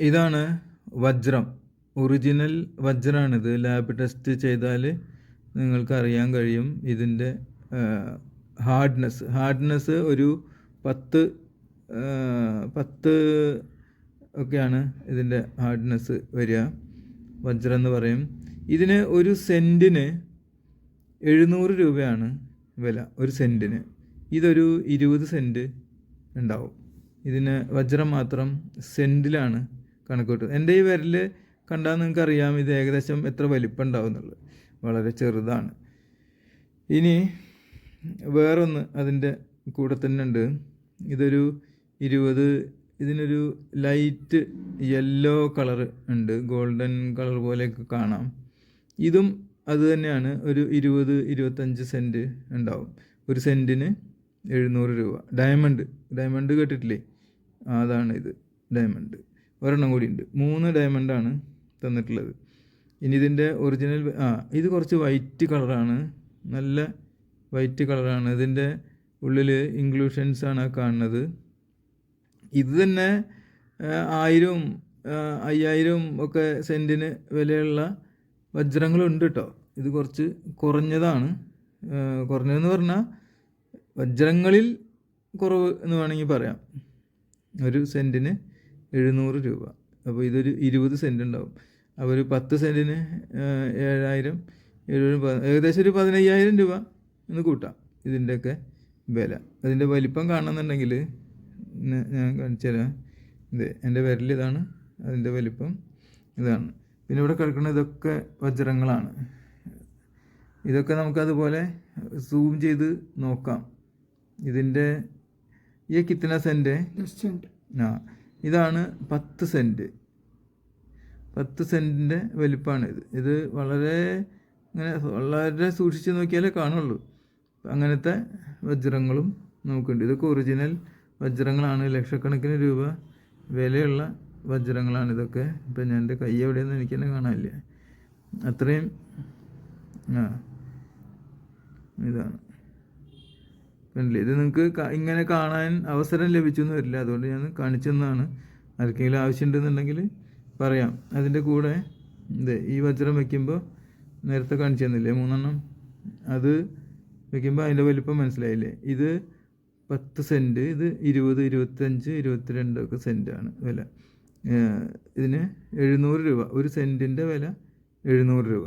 ഇതാണ് വജ്രം. Original വജ്രമാണിത് lab test ചെയ്താൽ നിങ്ങൾക്ക് അറിയാൻ കഴിയും ഇതിന്റെ ഹാർഡ്നെസ് ഹാർഡ്നെസ് ഒരു പത്ത് പത്ത് ഒക്കെയാണ് ഇതിന്റെ ഹാർഡ്നെസ് വരിക. വജ്രം എന്ന് പറയും. ഇതിന് ഒരു സെന്റിന് എഴുന്നൂറ് രൂപയാണ് വില. ഒരു സെന്റിന്. ഇതൊരു ഇരുപത് സെന്റ് ഉണ്ടാവും. ഇതിന് വജ്രം മാത്രം സെന്റിലാണ് കണക്ക് എന്റെ ഈ വിരൽ കണ്ടാൽ നിങ്ങൾക്ക് അറിയാം ഇത് ഏകദേശം എത്ര വലിപ്പം ഉണ്ടാവും എന്നുള്ളത്. വളരെ ചെറുതാണ്. ഇനി വേറൊന്ന് അതിന്റെ കൂടെ തന്നെ ഉണ്ട്. ഇതൊരു ഇരുപത് ഇതിനൊരു ലൈറ്റ് യെല്ലോ കളർ ഉണ്ട്. ഗോൾഡൻ കളർ പോലെയൊക്കെ കാണാം. ഇതും അത് തന്നെയാണ്. ഒരു ഇരുപത് ഇരുപത്തഞ്ച് സെന്റ് ഉണ്ടാവും. ഒരു സെന്റിന് എഴുന്നൂറ് രൂപ. ഡയമണ്ട്. ഡയമണ്ട് കേട്ടിട്ടില്ലേ? അതാണ് ഇത്. ഡയമണ്ട്. ഒരെണ്ണം കൂടി ഉണ്ട്. മൂന്ന് ഡയമണ്ടാണ് തന്നിട്ടുള്ളത്. ഇനി ഇതിന്റെ ഒറിജിനൽ ആ ഇത് കുറച്ച് വൈറ്റ് കളറാണ് നല്ല വൈറ്റ് കളറാണ് ഇതിന്റെ ഉള്ളിൽ ഇൻക്ലൂഷൻസ് ആണ് കാണുന്നത്. ഇത് തന്നെ ആയിരവും അയ്യായിരവും ഒക്കെ സെന്റിന് വിലയുള്ള വജ്രങ്ങളുണ്ട് കേട്ടോ ഇത് കുറച്ച് കുറഞ്ഞതാണ്. കുറഞ്ഞതെന്ന് പറഞ്ഞാൽ വജ്രങ്ങളിൽ കുറവ് എന്ന് വേണമെങ്കിൽ പറയാം. ഒരു സെന്റിന് എഴുന്നൂറ് രൂപ. അപ്പോൾ ഇതൊരു ഇരുപത് സെന്റ് ഉണ്ടാവും. അപ്പോൾ ഒരു പത്ത് സെന്റിന് ഏഴായിരം എഴുപത് ഏകദേശം ഒരു പതിനയ്യായിരം രൂപ എന്ന് കൂട്ടാം ഇതിന്റെയൊക്കെ വില. അതിന്റെ വലിപ്പം കാണണമെന്നുണ്ടെങ്കിൽ ഞാൻ കാണിച്ചു തരാം. ഇത് എന്റെ വിരൽ ഇതാണ്. അതിന്റെ വലിപ്പം ഇതാണ്. പിന്നെ ഇവിടെ കിടക്കുന്ന ഇതൊക്കെ വജ്രങ്ങളാണ്. ഇതൊക്കെ നമുക്കതുപോലെ സൂം ചെയ്ത് നോക്കാം. ഇതിന്റെ ഈ കിത്തന സെന്റ് ആ ഇതാണ് പത്ത് സെന്റ് പത്ത് സെന്റിന്റെ വലിപ്പമാണ് ഇത്. ഇത് വളരെ ഇങ്ങനെ വളരെ സൂക്ഷിച്ച് നോക്കിയാലേ കാണുള്ളൂ. അങ്ങനത്തെ വജ്രങ്ങളും നമുക്കുണ്ട്. ഇതൊക്കെ ഒറിജിനൽ വജ്രങ്ങളാണ്. ലക്ഷക്കണക്കിന് രൂപ വിലയുള്ള വജ്രങ്ങളാണ് ഇതൊക്കെ. ഇപ്പം ഞാൻ എന്റെ കൈ എവിടെയെന്ന് എനിക്ക് തന്നെ കാണാനില്ല. അത്രയും ആ ഇതാണ്. കണ്ടില്ലേ? ഇത് നിങ്ങൾക്ക് ഇങ്ങനെ കാണാൻ അവസരം ലഭിച്ചു എന്ന് വരില്ല. അതുകൊണ്ട് ഞാൻ കാണിച്ചെന്നാണ്. ആർക്കെങ്കിലും ആവശ്യമുണ്ടെന്നുണ്ടെങ്കിൽ പറയാം. അതിന്റെ കൂടെ ഇത് ഈ വജ്രം വയ്ക്കുമ്പോൾ നേരത്തെ കാണിച്ചു തന്നില്ലേ മൂന്നെണ്ണം. അത് വയ്ക്കുമ്പോൾ അതിന്റെ വലിപ്പം മനസ്സിലായില്ലേ? ഇത് പത്ത് സെന്റ് ഇത് ഇരുപത് ഇരുപത്തഞ്ച് ഇരുപത്തിരണ്ടൊക്കെ സെന്റാണ് വില. ഇതിന് എഴുന്നൂറ് രൂപ. ഒരു സെന്റിന്റെ വില എഴുന്നൂറ് രൂപ.